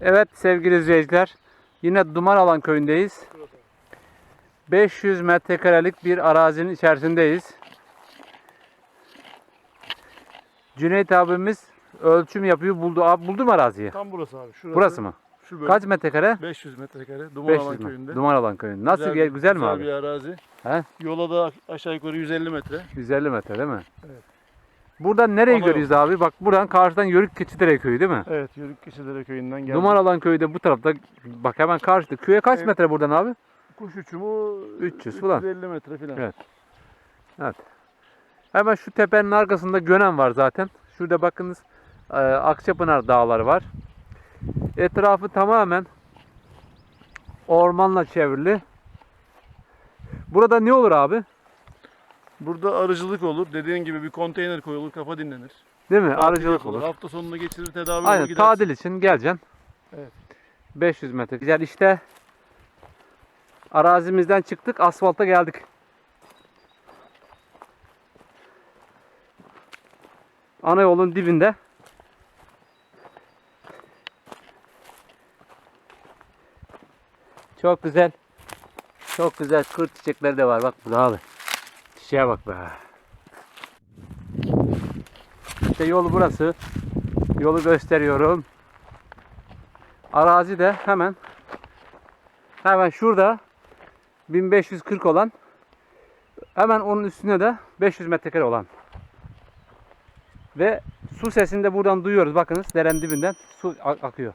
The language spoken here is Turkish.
Evet sevgili izleyiciler. Yine Duman Alan köyündeyiz. 500 metrekarelik bir arazinin içerisindeyiz. Cüneyt abimiz ölçüm yapıyor. Buldu. Abi buldu mu araziyi? Tam burası abi. Şurası, Burası mı? Şu bölüm. Kaç metrekare? 500 metrekare. Duman 500 Alan mü? köyünde. Duman Alan köyünde. Nasıl güzel, güzel mi güzel abi? bir arazi. He? Yola da aşağı yukarı 150 metre. 150 metre değil mi? Evet. Buradan nereyi Ana görüyoruz abi? Bak buradan karşıdan Yörük Keçidere köyü değil mi? Evet, Yörük Keçidere köyünden geldik. Duman Alan köyü de bu tarafta. Bak hemen karşıda. Köye kaç Evet. metre buradan abi? Kuş uçumu 300 falan. 350 metre falan. Evet. Evet. Hemen şu tepenin arkasında Gönen var zaten. Şurada bakınız e, Akçapınar dağları var. Etrafı tamamen ormanla çevrili. Burada ne olur abi? Burada arıcılık olur. Dediğin gibi bir konteyner koyulur, kafa dinlenir. Değil mi? Tatil Arıcılık yapılır. olur. Hafta sonunu geçirir, tedavi olur Aynen gidersin. tadil için geleceksin. Evet. 500 metre. Güzel işte arazimizden çıktık asfalta geldik. Ana yolun dibinde. Çok güzel. Çok güzel kır çiçekleri de var. Bak burada abi. Çiçeğe bak be. İşte yol burası. Yolu gösteriyorum. Arazi de hemen hemen şurada 1540 olan hemen onun üstüne de 500 metrekare olan ve su sesini de buradan duyuyoruz bakınız derenin dibinden su akıyor.